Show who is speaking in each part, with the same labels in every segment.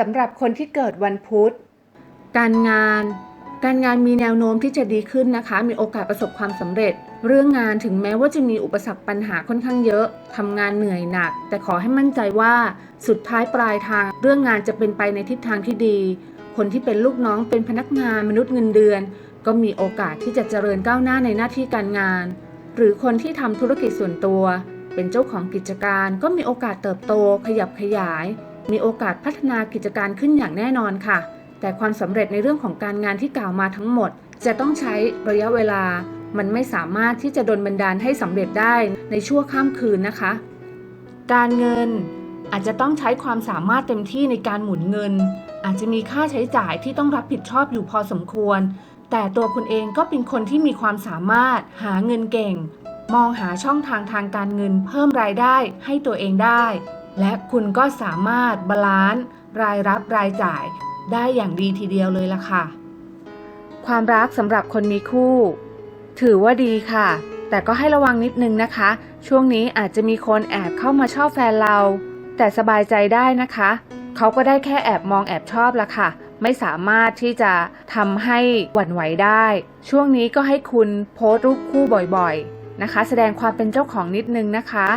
Speaker 1: สำหรับคนที่เกิดวันพุธ การงาน การงานมีแนวโน้มที่จะดีขึ้นนะคะ มีโอกาสประสบความสำเร็จ เรื่องงานถึงแม้ว่าจะมีอุปสรรคปัญหาค่อนข้างเยอะทำงานเหนื่อยหนัก แต่ขอให้มั่นใจว่าสุดท้ายปลายทาง เรื่องงานจะเป็นไปในทิศทางที่ดี คนที่เป็นลูกน้องเป็นพนักงานมนุษย์เงินเดือน ก็มีโอกาสที่จะเจริญก้าวหน้าในหน้าที่การงาน หรือคนที่ทำธุรกิจส่วนตัว เป็นเจ้าของกิจการก็มีโอกาสเติบโตขยับขยาย มีโอกาสพัฒนากิจการขึ้นอย่างแน่นอนค่ะ แต่ความสำเร็จในเรื่องของการงานที่กล่าวมาทั้งหมด จะต้องใช้ระยะเวลา มันไม่สามารถที่จะดลบันดาลให้สำเร็จได้ในชั่วข้ามคืนนะคะ การเงินอาจจะต้องใช้ความสามารถเต็มที่ในการหมุนเงิน อาจจะมีค่าใช้จ่ายที่ต้องรับผิดชอบอยู่พอสมควร แต่ตัวคุณเองก็เป็นคนที่มีความสามารถหาเงินเก่ง มองหาช่องทางทางการเงินเพิ่มรายได้ให้ตัวเองได้ และคุณก็สามารถบาลานซ์รายรับรายจ่ายได้อย่างดีทีเดียวเลยล่ะค่ะ ความรักสำหรับคนมีคู่ ถือว่าดีค่ะ แต่ก็ให้ระวังนิดนึงนะคะ ช่วงนี้อาจจะมีคนแอบเข้ามาชอบแฟนเรา แต่สบายใจได้นะคะ เขาก็ได้แค่แอบมองแอบชอบละค่ะ ไม่สามารถที่จะทำให้หวั่นไหวได้ ช่วงนี้ก็ให้คุณโพสต์รูปคู่บ่อยๆนะคะ แสดงความเป็นเจ้าของนิดนึงนะคะ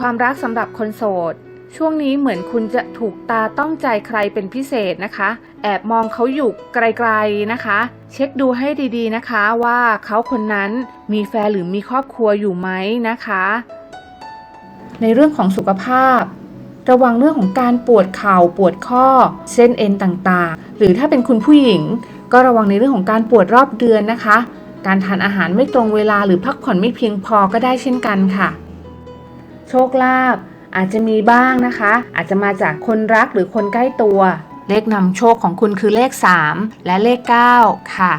Speaker 1: ความรักสำหรับคนโสด ช่วงนี้เหมือนคุณจะถูกตาต้องใจใครเป็นพิเศษนะคะ แอบมองเขาอยู่ไกลๆนะคะ เช็คดูให้ดีๆนะคะว่าเขาคนนั้นมีแฟนหรือมีครอบครัวอยู่ไหมนะคะ ในเรื่องของสุขภาพ ระวังเรื่องของการปวดเข่าปวดข้อ เส้นเอ็นต่างๆ หรือถ้าเป็นคุณผู้หญิง ก็ระวังในเรื่องของการปวดรอบเดือนนะคะ การทานอาหารไม่ตรงเวลาหรือพักผ่อนไม่เพียงพอก็ได้เช่นกันค่ะ โชคลาภอาจจะมีบ้างนะคะ อาจจะมาจากคนรักหรือคนใกล้ตัว เลขนำโชคของคุณคือเลข 3 และเลข 9 ค่ะ